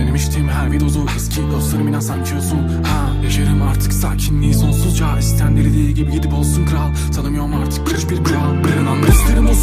Denemiştim her bir dozu eski dostlarım inan sanki olsun ha Yaşarım artık sakinliği sonsuzca İsteyen gibi gidip olsun kral Tanımıyorum artık kırış bir kural Barınan dostlarım olsun